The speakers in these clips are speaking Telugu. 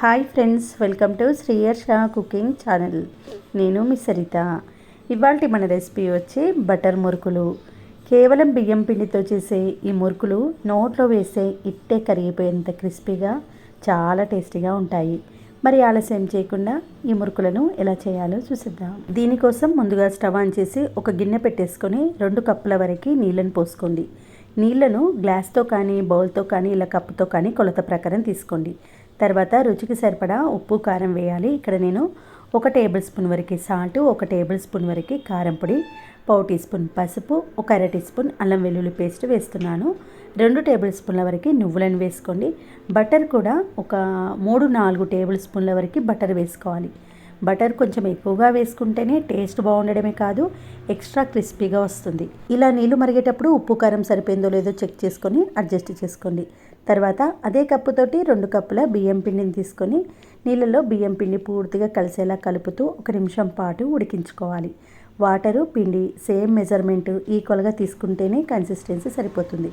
Hi friends welcome to Sriyarsha cooking channel. నేను మీ సరిత. ఇవాళ మన రెసిపీ వచ్చి బటర్ మురుకులు. కేవలం బియ్యం పిండితో చేసే ఈ మురుకులు నోట్లో వేసే ఇట్టే కరిగిపోయేంత క్రిస్పీగా చాలా టేస్టీగా ఉంటాయి. మరి ఆలస్యం చేయకుండా ఈ మురుకులను ఎలా చేయాలో చూసిద్దాం. దీనికోసం ముందుగా స్టవ్ ఆన్ చేసి ఒక గిన్నె పెట్టేసుకొని రెండు కప్పుల వరకు నీళ్ళని పోసుకోండి. నీళ్ళను గ్లాస్తో కానీ బౌల్తో కానీ ఇలా కప్పుతో కానీ కొలత ప్రకారం తీసుకోండి. తర్వాత రుచికి సరిపడా ఉప్పు కారం వేయాలి. ఇక్కడ నేను ఒక టేబుల్ స్పూన్ వరకు సాల్ట్ ఒక టేబుల్ స్పూన్ వరకు కారం పొడి పావు టీ స్పూన్ పసుపు ఒక అర టీ స్పూన్ అల్లం వెల్లుల్లి పేస్ట్ వేస్తున్నాను. రెండు టేబుల్ స్పూన్ల వరకు నువ్వులను వేసుకోండి. బటర్ కూడా ఒక మూడు నాలుగు టేబుల్ స్పూన్ల వరకు బటర్ వేసుకోవాలి. బటర్ కొంచెం ఎక్కువగా వేసుకుంటేనే టేస్ట్ బాగుండడమే కాదు ఎక్స్ట్రా క్రిస్పీగా వస్తుంది. ఇలా నీళ్ళు మరిగేటప్పుడు ఉప్పు కారం సరిపోయిందో లేదో చెక్ చేసుకొని అడ్జస్ట్ చేసుకోండి. తర్వాత అదే కప్పుతోటి రెండు కప్పుల బియ్యం పిండిని తీసుకొని నీళ్ళలో బియ్యం పిండి పూర్తిగా కలిసేలా కలుపుతూ ఒక నిమిషం పాటు ఉడికించుకోవాలి. వాటరు పిండి సేమ్ మెజర్మెంట్ ఈక్వల్గా తీసుకుంటేనే కన్సిస్టెన్సీ సరిపోతుంది.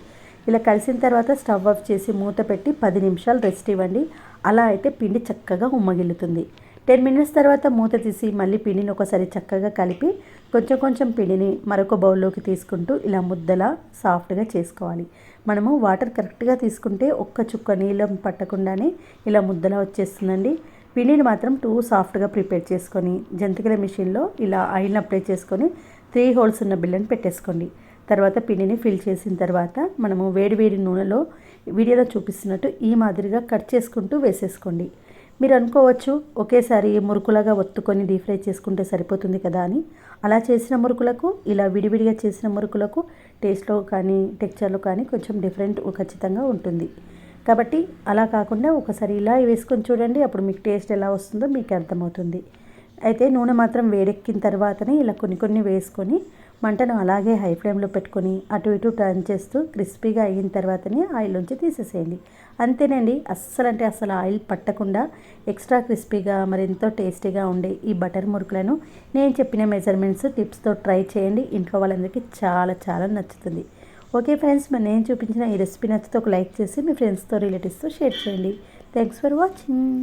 ఇలా కలిసిన తర్వాత స్టవ్ ఆఫ్ చేసి మూత పెట్టి పది నిమిషాలు రెస్ట్ ఇవ్వండి. అలా అయితే పిండి చక్కగా ఉమ్మగిల్లుతుంది. టెన్ మినిట్స్ తర్వాత మూత తీసి మళ్ళీ పిండిని ఒకసారి చక్కగా కలిపి కొంచెం కొంచెం పిండిని మరొక బౌల్లోకి తీసుకుంటూ ఇలా ముద్దలా సాఫ్ట్గా చేసుకోవాలి. మనము వాటర్ కరెక్ట్గా తీసుకుంటే ఒక్క చుక్క నీళ్ళం పట్టకుండానే ఇలా ముద్దలా వచ్చేస్తుందండి. పిండిని మాత్రం టూ సాఫ్ట్గా ప్రిపేర్ చేసుకొని జంతికల మిషన్లో ఇలా ఆయిల్ అప్లై చేసుకొని త్రీ హోల్స్ ఉన్న బిల్లని పెట్టేసుకోండి. తర్వాత పిండిని ఫిల్ చేసిన తర్వాత మనము వేడి వేడి నూనెలో వీడియోలో చూపిస్తున్నట్టు ఈ మాదిరిగా కట్ చేసుకుంటూ వేసేసుకోండి. మీరు అనుకోవచ్చు ఒకేసారి మురుకులాగా ఒత్తుకొని డీప్ ఫ్రై చేసుకుంటే సరిపోతుంది కదా అని. అలా చేసిన మురుకులకు ఇలా విడివిడిగా చేసిన మురుకులకు టేస్ట్లో కానీ టెక్చర్లో కానీ కొంచెం డిఫరెంట్ ఖచ్చితంగా ఉంటుంది. కాబట్టి అలా కాకుండా ఒకసారి ఇలా వేసుకొని చూడండి అప్పుడు మీకు టేస్ట్ ఎలా వస్తుందో మీకు అర్థమవుతుంది. అయితే నూనె మాత్రం వేడెక్కిన తర్వాతనే ఇలా కొన్ని కొన్ని వేసుకొని మంటను అలాగే హై ఫ్లేమ్లో పెట్టుకొని అటు ఇటు టర్న్ చేస్తూ క్రిస్పీగా అయిన తర్వాతనే ఆయిల్ నుంచి తీసేసేయండి. అంతేనండి అస్సలు అంటే అసలు ఆయిల్ పట్టకుండా ఎక్స్ట్రా క్రిస్పీగా మరెంతో టేస్టీగా ఉండే ఈ బటర్ మురుకులను నేను చెప్పిన మెజర్మెంట్స్ టిప్స్తో ట్రై చేయండి. ఇంట్లో వాళ్ళందరికీ చాలా చాలా నచ్చుతుంది. ఓకే ఫ్రెండ్స్ మరి నేను చూపించిన ఈ రెసిపీ నచ్చితే ఒక లైక్ చేసి మీ ఫ్రెండ్స్తో రిలేటివ్స్తో షేర్ చేయండి. Thanks for watching.